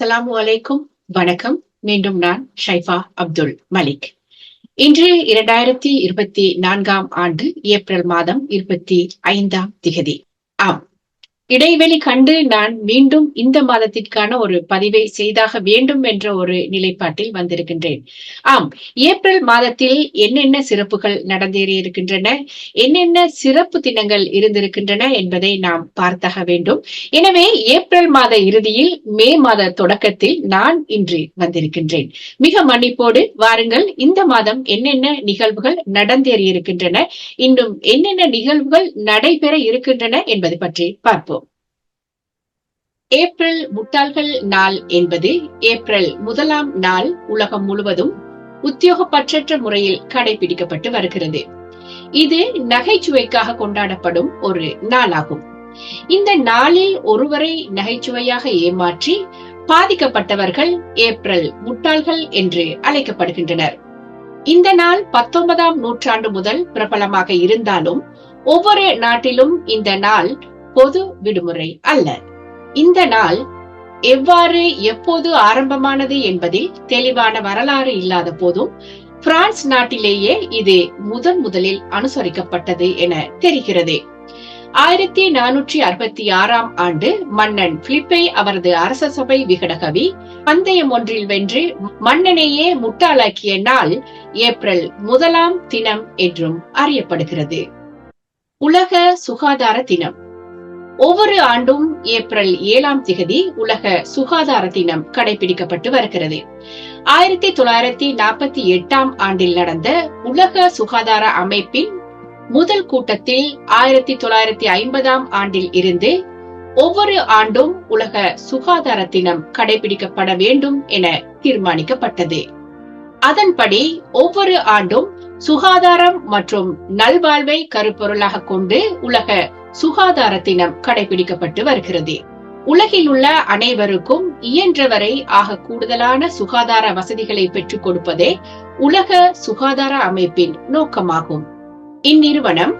சலாமு அலைக்கும். வணக்கம். மீண்டும் நான் ஷைஃபா அப்துல் மலிக். இன்று இரண்டாயிரத்தி இருபத்தி நான்காம் ஆண்டு ஏப்ரல் மாதம் இருபத்தி ஐந்தாம் திகதி. ஆம். இடைவெளி கண்டு நான் மீண்டும் இந்த மாதத்திற்கான ஒரு பதிவை செய்தாக வேண்டும் என்ற ஒரு நிலைப்பாட்டில் வந்திருக்கின்றேன். ஆம் ஏப்ரல் மாதத்தில் என்னென்ன சிறப்புகள் நடந்தேறி இருக்கின்றன என்னென்ன சிறப்பு தினங்கள் இருந்திருக்கின்றன என்பதை நாம் பார்த்தாக வேண்டும். எனவே ஏப்ரல் மாத இறுதியில் மே மாத தொடக்கத்தில் நான் இன்று வந்திருக்கின்றேன். மிக மன்னிப்போடு வாருங்கள் இந்த மாதம் என்னென்ன நிகழ்வுகள் நடந்தேறி இருக்கின்றன இன்னும் என்னென்ன நிகழ்வுகள் நடைபெற இருக்கின்றன என்பது பற்றி பார்ப்போம். ஏப்ரல் முட்டாள்கள் நாள் என்பது ஏப்ரல் முதலாம் நாள் உலகம் முழுவதும் உத்தியோகப்பற்றற்ற முறையில் கடைபிடிக்கப்பட்டு வருகிறது. இது நகைச்சுவைக்காக கொண்டாடப்படும் ஒரு நாளாகும். இந்த நாளில் ஒருவரை நகைச்சுவையாக ஏமாற்றி பாதிக்கப்பட்டவர்கள் ஏப்ரல் முட்டாள்கள் என்று அழைக்கப்படுகின்றனர். இந்த நாள் பத்தொன்பதாம் நூற்றாண்டு முதல் பிரபலமாக இருந்தாலும் ஒவ்வொரு நாட்டிலும் இந்த நாள் பொது விடுமுறை அல்ல. இந்த நாள் எவ்வாறு எப்போது ஆரம்பமானது என்பதில் தெளிவான வரலாறு இல்லாத போதும் பிரான்ஸ் நாட்டிலேயே இது முதன் முதலில் அனுசரிக்கப்பட்டது என தெரிகிறது. ஆயிரத்தி நானூற்றி அறுபத்தி ஆறாம் ஆண்டு மன்னன் பிலிப்பை அவரது அரச சபை விகடகவி பந்தயம் ஒன்றில் வென்று மன்னனையே முட்டாளாக்கிய நாள் ஏப்ரல் முதலாம் தினம் என்றும் அறியப்படுகிறது. உலக சுகாதார தினம். ஒவ்வொரு ஆண்டும் ஏப்ரல் ஏழாம் திகதி உலக சுகாதார தினம் கடைபிடிக்கப்பட்டு வருகிறது. ஆயிரத்தி தொள்ளாயிரத்தி நாற்பத்தி எட்டாம் ஆண்டில் நடந்த உலக சுகாதார அமைப்பின் முதல் கூட்டத்தில் ஆயிரத்தி தொள்ளாயிரத்தி ஐம்பதாம் ஆண்டில் இருந்து ஒவ்வொரு ஆண்டும் உலக சுகாதார தினம் கடைபிடிக்கப்பட வேண்டும் என தீர்மானிக்கப்பட்டது. அதன்படி ஒவ்வொரு ஆண்டும் சுகாதாரம் மற்றும் நல்வாழ்வை கருப்பொருளாக கொண்டு உலக சுகாதார தினம் கடைபிடிக்கப்பட்டு வருகிறது. உலகில் உள்ள அனைவருக்கும் இயன்றவரை ஆக கூடுதலான சுகாதார வசதிகளை பெற்றுக் கொடுப்பதே உலக சுகாதார அமைப்பின் நோக்கமாகும். இந்நிறுவனம்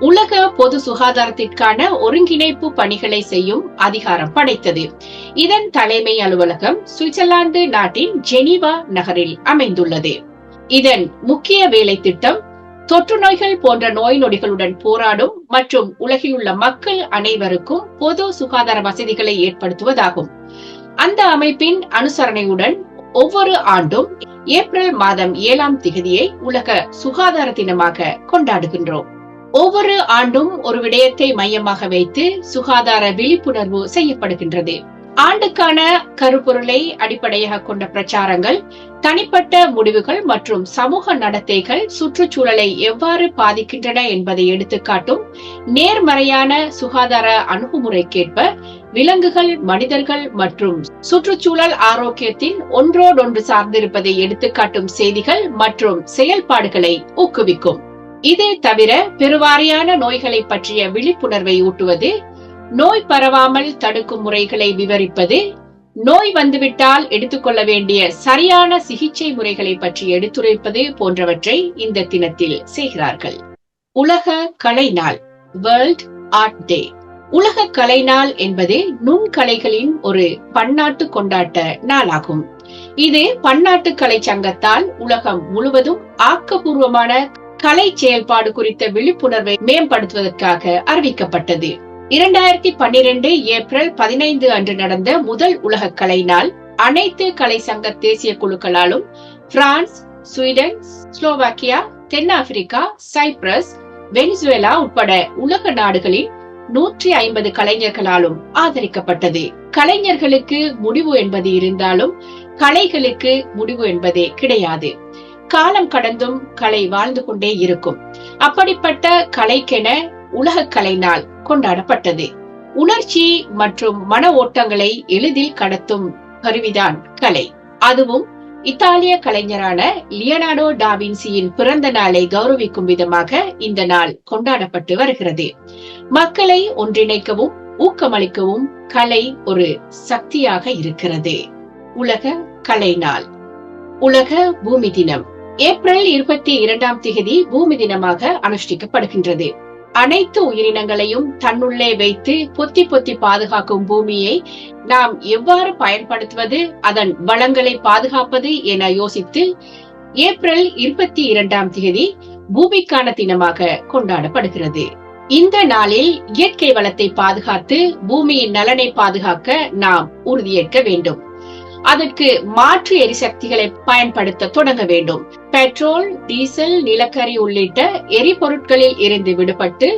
உலக பொது சுகாதாரத்திற்கான ஒருங்கிணைப்பு பணிகளை செய்யும் அதிகாரம் படைத்தது. இதன் தலைமை அலுவலகம் சுவிட்சர்லாந்து நாட்டின் ஜெனீவா நகரில் அமைந்துள்ளது. இதன் முக்கிய வேலை திட்டம் தொற்று நோய்கள் போன்ற நோய் நொடிகளுடன் போராடும் மற்றும் உலகிலுள்ள மக்கள் அனைவருக்கும் பொது சுகாதார வசதிகளை ஏற்படுத்துவதாகும். அந்த அமைப்பின் அனுசரணையுடன் ஒவ்வொரு ஆண்டும் ஏப்ரல் மாதம் ஏழாம் திகதியை உலக சுகாதார தினமாக கொண்டாடுகின்றோம். ஒவ்வொரு ஆண்டும் ஒரு விடயத்தை மையமாக வைத்து சுகாதார விழிப்புணர்வு செய்யப்படுகின்றது. ஆண்டுக்கான கருப்பொருளை அடிப்படையாக கொண்ட பிரச்சாரங்கள் தனிப்பட்ட முடிவுகள் மற்றும் சமூக நடத்தைகள் சுற்றுச்சூழலை எவ்வாறு பாதிக்கின்றன என்பதை எடுத்துக்காட்டும் நேர்மறையான சுகாதார அணுகுமுறைக்கேற்ப விலங்குகள் மனிதர்கள் மற்றும் சுற்றுச்சூழல் ஆரோக்கியத்தின் ஒன்றோடொன்று சார்ந்திருப்பதை எடுத்துக்காட்டும் செய்திகள் மற்றும் செயல்பாடுகளை ஊக்குவிக்கும். இது தவிர பெருவாரியான நோய்களை பற்றிய விழிப்புணர்வை ஊட்டுவது நோய் பரவாமல் தடுக்கும் முறைகளை விவரிப்பது நோய் வந்துவிட்டால் எடுத்துக்கொள்ள வேண்டிய சரியான சிகிச்சை முறைகளை பற்றி எடுத்துரைப்பது போன்றவற்றை இந்த தினத்தில் செய்கிறார்கள். உலக கலை நாள் வேர்ல்ட் ஆர்ட் டே உலக கலை நாள் என்பது நுண்கலைகளின் ஒரு பன்னாட்டு கொண்டாட்ட நாளாகும். இது பன்னாட்டு கலை சங்கத்தால் உலகம் முழுவதும் ஆக்கப்பூர்வமான கலை செயல்பாடு குறித்த விழிப்புணர்வை மேம்படுத்துவதற்காக அறிவிக்கப்பட்டது. இரண்டாயிரத்தி பன்னிரண்டு ஏப்ரல் பதினைந்து அன்று நடந்த முதல் உலக கலை நாள். அனைத்து கலை சங்க தேசிய குழுக்களாலும் பிரான்ஸ் ஸ்வீடன் ஸ்லோவாக்கியா தென்னாப்பிரிக்கா சைப்ரஸ் வெனிசுவேலா உட்பட உலக நாடுகளில் நூற்றி ஐம்பது கலைஞர்களாலும் ஆதரிக்கப்பட்டது. கலைஞர்களுக்கு முடிவு என்பது இருந்தாலும் கலைகளுக்கு முடிவு என்பதே கிடையாது. காலம் கடந்தும் கலை வாழ்ந்து கொண்டே இருக்கும். அப்படிப்பட்ட கலைக்கென உலக கலை நாள் கொண்டாடப்பட்டது. உணர்ச்சி மற்றும் மன ஓட்டங்களை எளிதில் கடத்தும் கருவிதான் கலை. அதுவும் இத்தாலிய கலைஞரான லியனார்டோ டாவின்சியின் பிறந்த நாளை கௌரவிக்கும் விதமாக இந்த நாள் கொண்டாடப்பட்டு வருகிறது. மக்களை ஒன்றிணைக்கவும் ஊக்கமளிக்கவும் கலை ஒரு சக்தியாக இருக்கிறது. உலக கலை நாள். உலக பூமி தினம். ஏப்ரல் இருபத்தி இரண்டாம் திகதி பூமி தினமாக அனுஷ்டிக்கப்படுகின்றது. அனைத்து உயிரினங்களையும் தன்னுள்ளே வைத்து பொத்தி பொத்தி பாதுகாக்கும் பூமியை நாம் எவ்வாறு பயன்படுத்துவது அதன் வளங்களை பாதுகாப்பது என யோசித்து ஏப்ரல் இருபத்தி இரண்டாம் தேதி பூமிக்கான தினமாக கொண்டாடப்படுகிறது. இந்த நாளில் இயற்கை வளத்தை பாதுகாத்து பூமியின் நலனை பாதுகாக்க நாம் உறுதியேற்க வேண்டும். அதற்கு மாற்று எரிசக்திகளை பயன்படுத்த தொடங்க வேண்டும். பெட்ரோல் டீசல் நிலக்கரி உள்ளிட்ட எரிபொருட்களில் இருந்து விடுபட்டு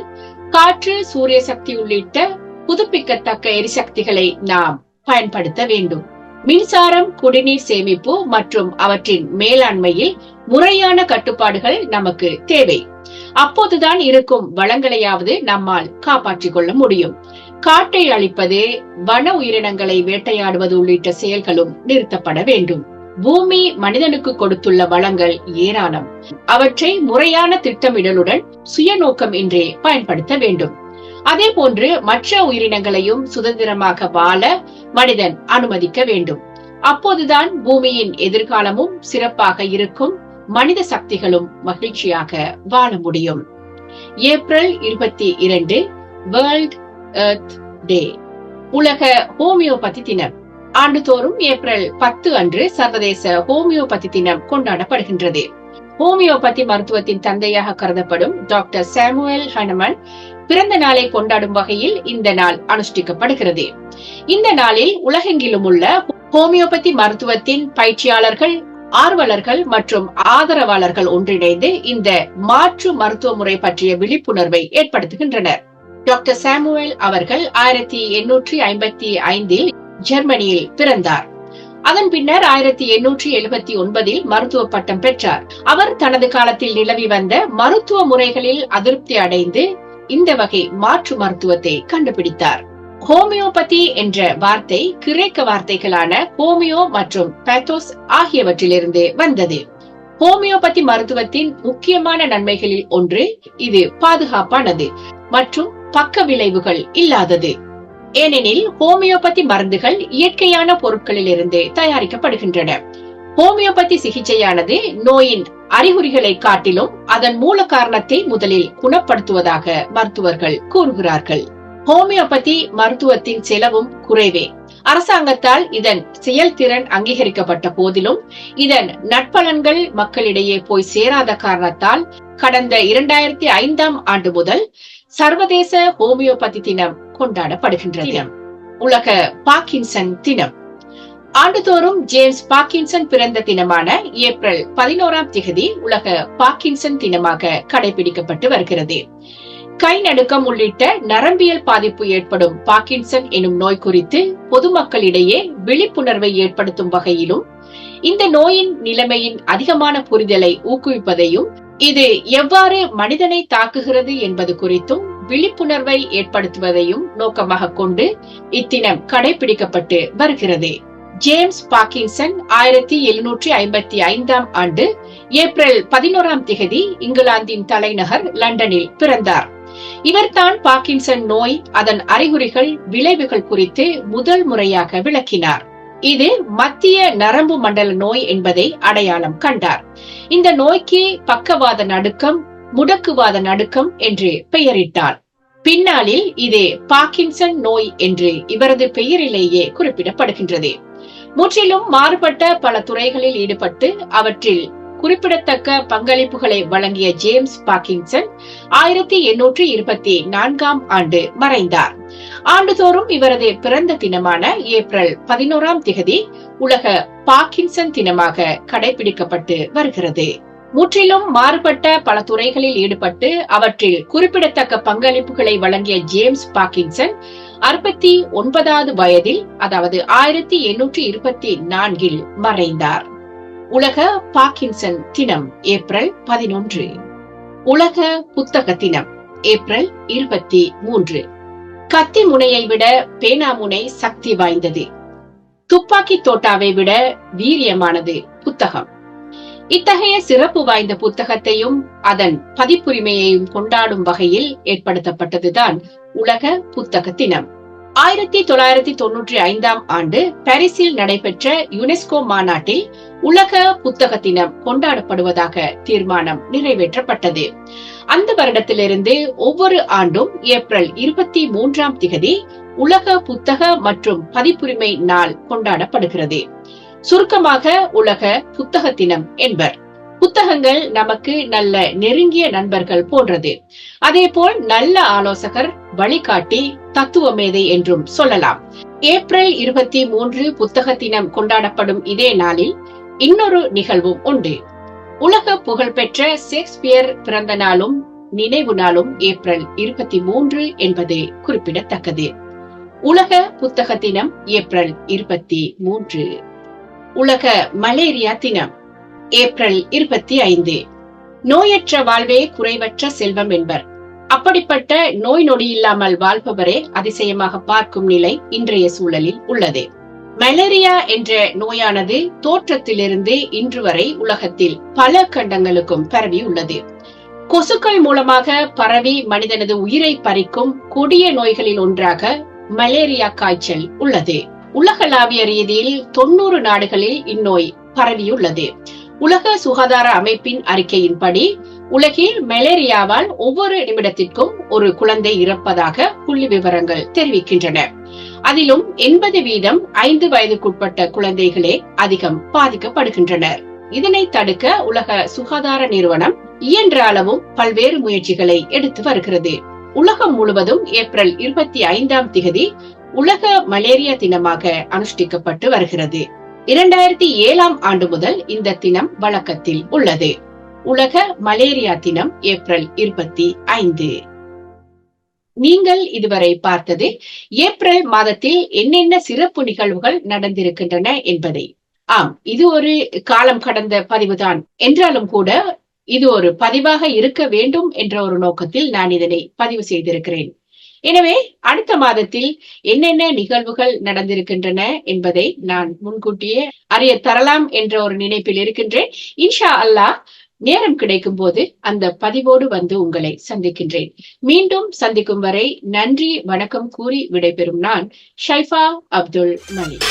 காற்று சூரிய சக்தி உள்ளிட்ட புதுப்பிக்கத்தக்க எரிசக்திகளை நாம் பயன்படுத்த வேண்டும். மின்சாரம் குடிநீர் சேமிப்பு மற்றும் அவற்றின் மேலாண்மையில் முறையான கட்டுப்பாடுகள் நமக்கு தேவை. அப்போதுதான் இருக்கும் வளங்களையாவது நம்மால் காப்பாற்றிக் கொள்ள முடியும். காட்டை அழிப்பது வன உயிரினங்களை வேட்டையாடுவது உள்ளிட்ட செயல்களும் நிறுத்தப்பட வேண்டும். பூமி மனிதனுக்கு கொடுத்துள்ள வளங்கள் ஏராளம். அவற்றை முறையான திட்டமிடலுடன் சுயநோக்கம் இன்றே பயன்படுத்த வேண்டும். அதே போன்று மற்ற உயிரினங்களையும் சுதந்திரமாக வாழ மனிதன் அனுமதிக்க வேண்டும். அப்போதுதான் பூமியின் எதிர்காலமும் சிறப்பாக இருக்கும். மனித சக்திகளும் மகிழ்ச்சியாக வாழ முடியும். ஏப்ரல் இருபத்தி இரண்டு வேர்ல்ட் எர்த் டே உலக ஹோமியோபதி தினம். ஆண்டுதோறும் ஏப்ரல் பத்து அன்று சர்வதேச ஹோமியோபதி தினம் கொண்டாடப்படுகின்றது. ஹோமியோபதி மருத்துவத்தின் தந்தையாக கருதப்படும் டாக்டர் சாமுவேல் ஹனமன் பிறந்த நாளை கொண்டாடும் வகையில் இந்த நாள் அனுஷ்டிக்கப்படுகிறது. இந்த நாளில் உலகெங்கிலும் உள்ள ஹோமியோபதி மருத்துவத்தின் பயிற்சியாளர்கள் ஆர்வலர்கள் மற்றும் ஆதரவாளர்கள் ஒன்றிணைந்து இந்த மாற்று மருத்துவ முறை பற்றிய விழிப்புணர்வை ஏற்படுத்துகின்றனர். டாக்டர் சாமுவேல் அவர்கள் ஆயிரத்தி எண்ணூற்றி ஐம்பத்தி ஐந்தில் ஜெர்மனியில் பிறந்தார். அதன் பின்னர் ஆயிரத்தி எண்ணூற்றி எழுபத்தி ஒன்பதில் மருத்துவ பட்டம் பெற்றார். அவர் தனது காலத்தில் நிலவி வந்த மருத்துவ முறைகளில் அதிருப்தி அடைந்து இந்த வகை மாற்று மருத்துவத்தை கண்டுபிடித்தார். ஹோமியோபதி என்ற வார்த்தை கிரேக்க வார்த்தைகளான ஹோமியோ மற்றும் பேத்தோஸ் ஆகியவற்றிலிருந்து வந்தது. ஹோமியோபதி மருத்துவத்தின் முக்கியமான நன்மைகளில் ஒன்று இது பாதுகாப்பானது மற்றும் பக்க விளைவுகள் இல்லாதது. ஏனெனில் ஹோமியோபதி மருந்துகள் இயற்கையான பொருட்களிலிருந்து தயாரிக்கப்படுகின்றன. ஹோமியோபதி சிகிச்சையானது நோயின் அறிகுறிகளை காட்டிலும் அதன் மூல காரணத்தை முதலில் குணப்படுத்துவதாக மருத்துவர்கள் கூறுகிறார்கள். ஹோமியோபதி மருத்துவத்தின் செலவும் குறைவே. அரசாங்கத்தால் இதன் செயல்திறன் அங்கீகரிக்கப்பட்ட போதிலும் இதன் நட்பலன்கள் மக்களிடையே போய் சேராத காரணத்தால் கடந்த இரண்டாயிரத்தி ஐந்தாம் ஆண்டு முதல் சர்வதேச ஹோமியோபதி தினம் கொண்டாடப்படுகின்றது. உலக பார்க்கின்சன் தினம். ஆண்டுதோறும் ஜேம்ஸ் பார்க்கின்சன் பிறந்த தினமான ஏப்ரல் பதினோராம் திகதி உலக பார்க்கின்சன் தினமாக கடைபிடிக்கப்பட்டு வருகிறது. கை நடுக்கம் உள்ளிட்ட நரம்பியல் பாதிப்பு ஏற்படும் பார்க்கின்சன் எனும் நோய் குறித்து பொதுமக்களிடையே விழிப்புணர்வை ஏற்படுத்தும் வகையிலும் இந்த நோயின் நிலைமையின் அதிகமான புரிதலை ஊக்குவிப்பதையும் இது எவ்வாறு மனிதனை தாக்குகிறது என்பது குறித்தும் விழிப்புணர்வை ஏற்படுத்துவதையும் நோக்கமாக கொண்டு இத்தினம் கடைபிடிக்கப்பட்டு வருகிறது. ஜேம்ஸ் பாக்கின்சன் ஆயிரத்தி எழுநூற்றி ஐம்பத்தி ஐந்தாம் ஆண்டு ஏப்ரல் பதினோராம் திகதி இங்கிலாந்தின் தலைநகர் லண்டனில் பிறந்தார். இவர்தான் பாக்கின்சன் நோய் அதன் அறிகுறிகள் விளைவுகள் குறித்து முதல் முறையாக விளக்கினார். இது மத்திய நரம்பு மண்டல நோய் என்பதை அடையாளம் கண்டார். இந்த நோய்க்கு பக்கவாத நடுக்கம் முடக்குவாத நடுக்கம் என்று பெயரிட்டார். பின்னாளில் இது பாக்கின்சன் நோய் என்று இவரது பெயரிலேயே குறிப்பிடப்படுகின்றது. முற்றிலும் மாறுபட்ட பல துறைகளில் ஈடுபட்டு அவற்றில் குறிப்பிடத்தக்க பங்களிப்புகளை வழங்கிய ஜேம்ஸ் பாக்கின்சன் ஆயிரத்தி எண்ணூற்றி இருபத்தி நான்காம் ஆண்டு மறைந்தார். ஆண்டுதோறும் இவரது பிறந்த தினமான ஏப்ரல் பதினோராம் திகதி உலக பாக்கின்சன் தினமாக கடைபிடிக்கப்பட்டு வருகிறது. முற்றிலும் மாறுபட்ட பல துறைகளில் ஈடுபட்டு அவற்றில் குறிப்பிடத்தக்க பங்களிப்புகளை வழங்கிய ஜேம்ஸ் பாக்கின்சன் அறுபத்தி ஒன்பதாவது வயதில் அதாவது ஆயிரத்தி எண்ணூற்றி இருபத்தி நான்கில் மறைந்தார். உலக பாக்கின்சன் தினம் ஏப்ரல் பதினொன்று. உலக புத்தக தினம் ஏப்ரல் இருபத்தி மூன்று. கத்தி முனையை விட பேனா முனை சக்தி வாய்ந்தது. துப்பாக்கி தோட்டாவை விட வீரியமானது புத்தகம். இத்தகைய சிறப்பு வாய்ந்த புத்தகத்தையும் அதன் பதிப்புரிமையையும் கொண்டாடும் வகையில் ஏற்படுத்தப்பட்டதுதான் உலக புத்தக தினம். ஆயிரத்தி தொள்ளாயிரத்தி தொன்னூற்றி ஐந்தாம் ஆண்டு பாரிஸில் நடைபெற்ற யுனெஸ்கோ மாநாட்டில் உலக புத்தக தினம் கொண்டாடப்படுவதாக தீர்மானம் நிறைவேற்றப்பட்டது. அந்த வருடத்திலிருந்து ஒவ்வொரு ஆண்டும் ஏப்ரல் இருபத்தி மூன்றாம் திகதி உலக புத்தக மற்றும் பதிப்புரிமை நாள் கொண்டாடப்படுகிறது. சுருக்கமாக உலக புத்தக தினம் என்பர். புத்தகங்கள் நமக்கு நல்ல நெருங்கிய நண்பர்கள் போன்றது. அதே போல் நல்ல ஆலோசகர் வழிகாட்டி தத்துவ மேதை என்றும் சொல்லலாம். ஏப்ரல் இருபத்தி மூன்று புத்தக தினம் கொண்டாடப்படும் இதே நாளில் இன்னொரு நிகழ்வும் உண்டு. உலக புகழ்பெற்ற ஷேக்ஸ்பியர் பிறந்த நாளும் நினைவு நாளும் ஏப்ரல் இருபத்தி மூன்று என்பது குறிப்பிடத்தக்கது. உலக புத்தக தினம் ஏப்ரல் இருபத்தி மூன்று. உலக மலேரியா தினம் ஏப்ரல் இருபத்தி ஐந்து. நோயற்ற வாழ்வே குறைவற்ற செல்வம் என்பர். அப்படிப்பட்ட நோய் நொடி இல்லாமல் வாழ்பவரே அதிசயமாக பார்க்கும் நிலை இன்றைய சூழலில் உள்ளது. மலேரியா என்ற நோயானது தோற்றத்திலிருந்து இன்று வரை உலகத்தில் பல கண்டங்களுக்கும் பரவி உள்ளது. கொசுக்கள் மூலமாக பரவி மனிதனது உயிரை பறிக்கும் கொடிய நோய்களில் ஒன்றாக மலேரியா காய்ச்சல் உள்ளது. உலகளாவிய ரீதியில் தொண்ணூறு நாடுகளில் இந்நோய் பரவியுள்ளது. உலக சுகாதார அமைப்பின் அறிக்கையின்படி உலகில் மலேரியாவால் ஒவ்வொரு நிமிடத்திற்கும் ஒரு குழந்தை இறப்பதாக புள்ளி விவரங்கள் தெரிவிக்கின்றன. அதிலும் எண்பது வீதம் ஐந்து வயதுக்குட்பட்ட குழந்தைகளே அதிகம் பாதிக்கப்படுகின்றனர். இதனை தடுக்க உலக சுகாதார நிறுவனம் இயன்ற அளவும் பல்வேறு முயற்சிகளை எடுத்து வருகிறது. உலகம் முழுவதும் ஏப்ரல் இருபத்தி ஐந்தாம் திகதி உலக மலேரியா தினமாக அனுஷ்டிக்கப்பட்டு வருகிறது. இரண்டாயிரத்தி ஏழாம் ஆண்டு முதல் இந்த தினம் வழக்கத்தில் உள்ளது. உலக மலேரியா தினம் ஏப்ரல் இருபத்தி ஐந்து. நீங்கள் இதுவரை பார்த்தது ஏப்ரல் மாதத்தில் என்னென்ன சிறப்பு நிகழ்வுகள் நடந்திருக்கின்றன என்பதை. ஆம் இது ஒரு காலம் கடந்த பதிவுதான். என்றாலும் கூட இது ஒரு பதிவாக இருக்க வேண்டும் என்ற ஒரு நோக்கத்தில் நான் இதனை பதிவு செய்திருக்கிறேன். எனவே அடுத்த மாதத்தில் என்னென்ன நிகழ்வுகள் நடந்திருக்கின்றன என்பதை நான் முன்கூட்டியே அறிய தரலாம் என்ற ஒரு நினைப்பில் இருக்கின்றேன். இன்ஷா அல்லாஹ் நேரம் கிடைக்கும் போது அந்த பதிவோடு வந்து உங்களை சந்திக்கின்றேன். மீண்டும் சந்திக்கும் வரை நன்றி வணக்கம் கூறி விடைபெறும் நான் ஷைஃபா அப்துல் மலிக்.